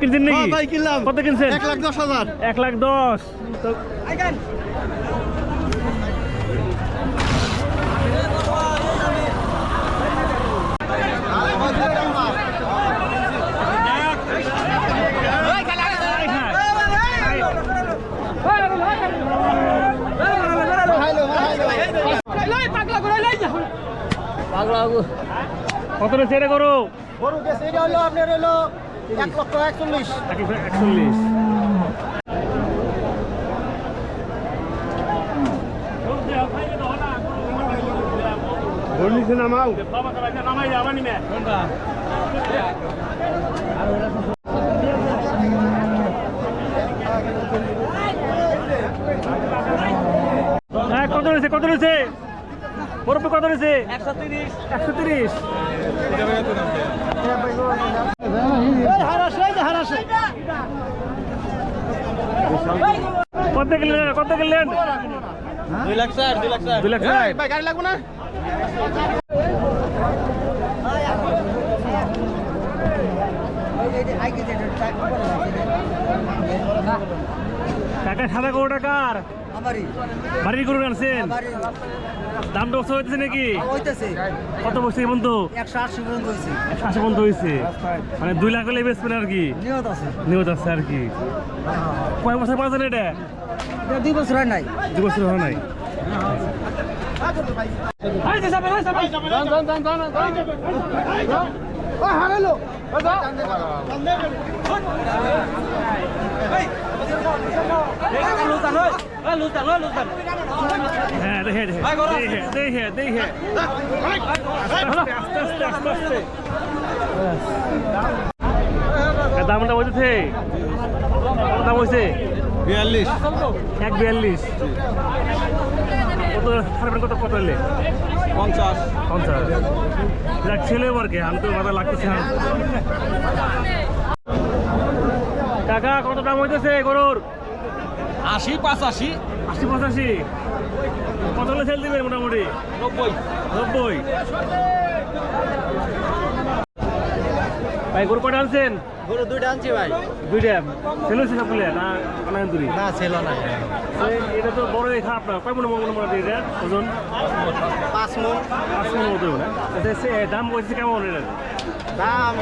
কিনছেন নাকি হ্যাঁ, কত কিনছেন এক লাখ দশ হাজার এক লাখ দশ কত রয়েছে এটা করো গরু গেছে এটা হলো আপনার হলো এক লক্ষ একচল্লিশ। একচল্লিশ। বললিছে নামাও হ্যাঁ কত রয়েছে কত রয়েছে? বরফ কত রয়েছে? একশো তিরিশ। একশো তিরিশ। কত কিনলেন? কত কিনলেন? দুই লাখ স্যার দুই লাখ স্যার দুই লাখ। ভাই গাড়ি লাগবো না? টাকা সাদা করো টাকার বাড়ির গরু আনছেন? দাম দশ হইতেছে নাকি? কত বসছে এখন তো একশো আশি পর্যন্ত হয়েছে একশো আশি পর্যন্ত হয়েছে মানে দুই লাখ হলে বেচবেন আর কি? নিয়ত আছে। নিয়ত আছে আর কি। কয় বছর পাচ্ছেন এটা? দুই বছর হয় নাই। দু বছর হয় নাই। হারালো হ্যাঁ দামটা বলছে দাম হয়েছে বিয়াল্লিশ এক বিয়াল্লিশ কত ছাড়বেন কত কত এলে? পঞ্চাশ। পঞ্চাশ। যাক ছেলে আর কি? আমি তো মাথা লাগতেছে না। কাকা কত দাম হইতেছে গরুর? আশি পাঁচাশি। আশি পঁচাশি। কত হলে সেল দিবেন মোটামুটি? নব্বই। নব্বই। ভাই গরু কটা আনছেন? গরু দুইটা আনছি ভাই। দুইটা? ছেলে সবগুলো না অনায়ন্তরি না ছিল না এটা তো বড় খারাপ না কয় মনে মনে মনে এটা ওজন? পাঁচ মন। পাঁচ মনে মতো না? আচ্ছা, দাম বলছে কেমন এটা? দাম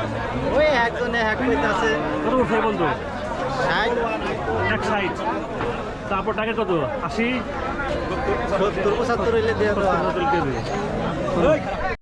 ওই একজনে এক কইতাছে কত বছর বন্ধু? ষাট। এক সাইড তারপর টাকা কত? আশি? সত্তর পঁচাত্তর হইলে দেওয়া।